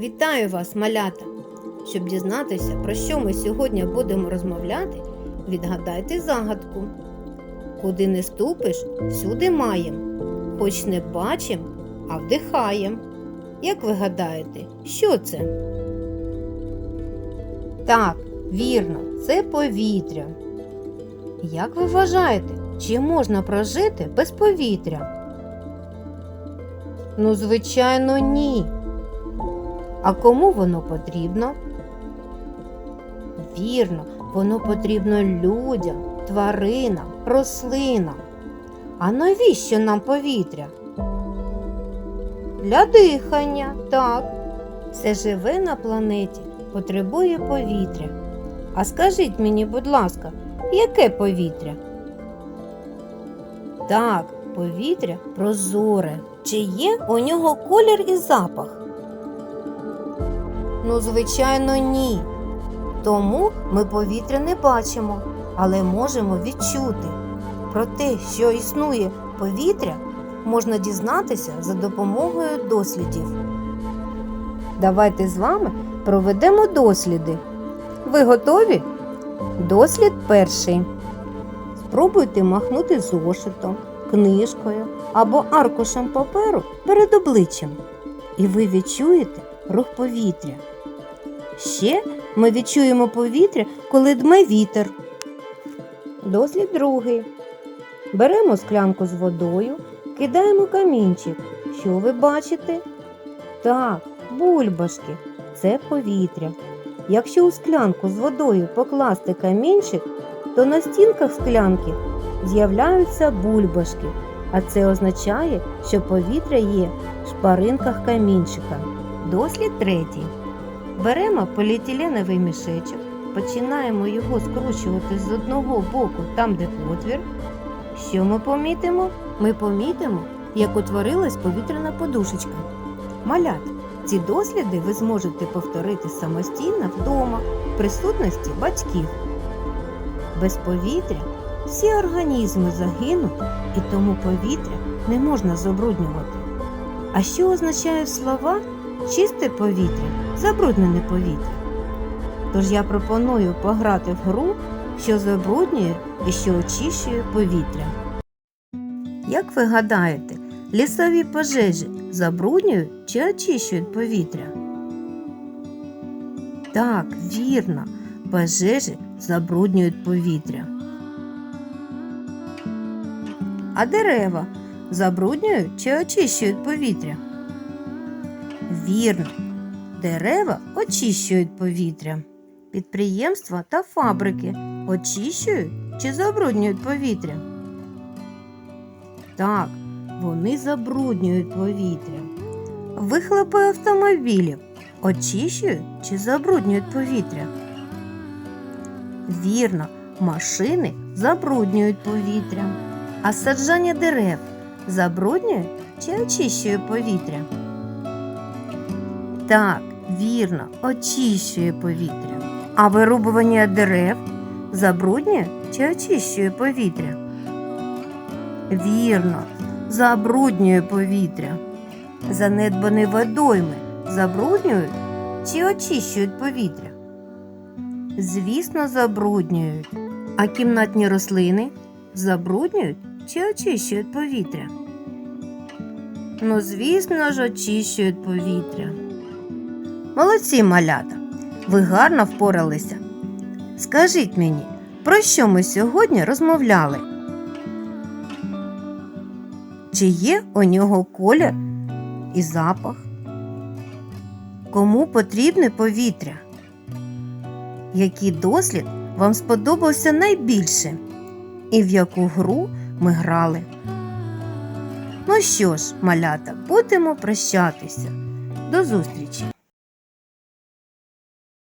Вітаю вас, малята! Щоб дізнатися, про що ми сьогодні будемо розмовляти, відгадайте загадку. Куди не ступиш, всюди маєм, хоч не бачим, а вдихаєм. Як ви гадаєте, що це? Так, вірно, це повітря. Як ви вважаєте, чи можна прожити без повітря? Ну, звичайно, ні. А кому воно потрібно? Вірно, воно потрібно людям, тваринам, рослинам. А навіщо нам повітря? Для дихання, так. Все живе на планеті потребує повітря. А скажіть мені, будь ласка, яке повітря? Так, повітря прозоре. Чи є у нього колір і запах? Ну, звичайно, ні. Тому ми повітря не бачимо, але можемо відчути. Про те, що існує повітря, можна дізнатися за допомогою дослідів. Давайте з вами проведемо досліди. Ви готові? Дослід перший. Спробуйте махнути зошитом, книжкою або аркушем паперу перед обличчям. І ви відчуєте рух повітря. Ще ми відчуємо повітря, коли дме вітер. Дослід другий. Беремо склянку з водою, кидаємо камінчик. Що ви бачите? Так, бульбашки. Це повітря. Якщо у склянку з водою покласти камінчик, то на стінках склянки з'являються бульбашки, а це означає, що повітря є в шпаринках камінчика. Дослід третій. Беремо поліетиленовий мішечок, починаємо його скручувати з одного боку там, де отвір. Що ми помітимо? Ми помітимо, як утворилась повітряна подушечка. Малят, ці досліди ви зможете повторити самостійно вдома в присутності батьків. Без повітря всі організми загинуть, і тому повітря не можна забруднювати. А що означають слова чисте повітря, забруднене повітря? Тож я пропоную пограти в гру, що забруднює і що очищує повітря. Як ви гадаєте, лісові пожежі забруднюють чи очищують повітря? Так, вірно, пожежі забруднюють повітря. А дерева забруднюють чи очищують повітря? Вірно, дерева очищують повітря. Підприємства та фабрики очищують чи забруднюють повітря? Так, вони забруднюють повітря. Вихлопи автомобілів очищують чи забруднюють повітря? Вірно, машини забруднюють повітря. А саджання дерев забруднює чи очищує повітря? Так, вірно, очищує повітря. А вирубування дерев забруднює чи очищує повітря? Вірно, забруднює повітря. Занедбані водойми забруднюють чи очищують повітря? Звісно, забруднюють. А кімнатні рослини забруднюють чи очищують повітря? Ну, звісно ж, очищують повітря. Молодці малята! Ви гарно впоралися. Скажіть мені, про що ми сьогодні розмовляли? Чи є у нього колір і запах? Кому потрібне повітря? Який дослід вам сподобався найбільше? І в яку гру ми грали? Ну що ж, малята, будемо прощатися. До зустрічі!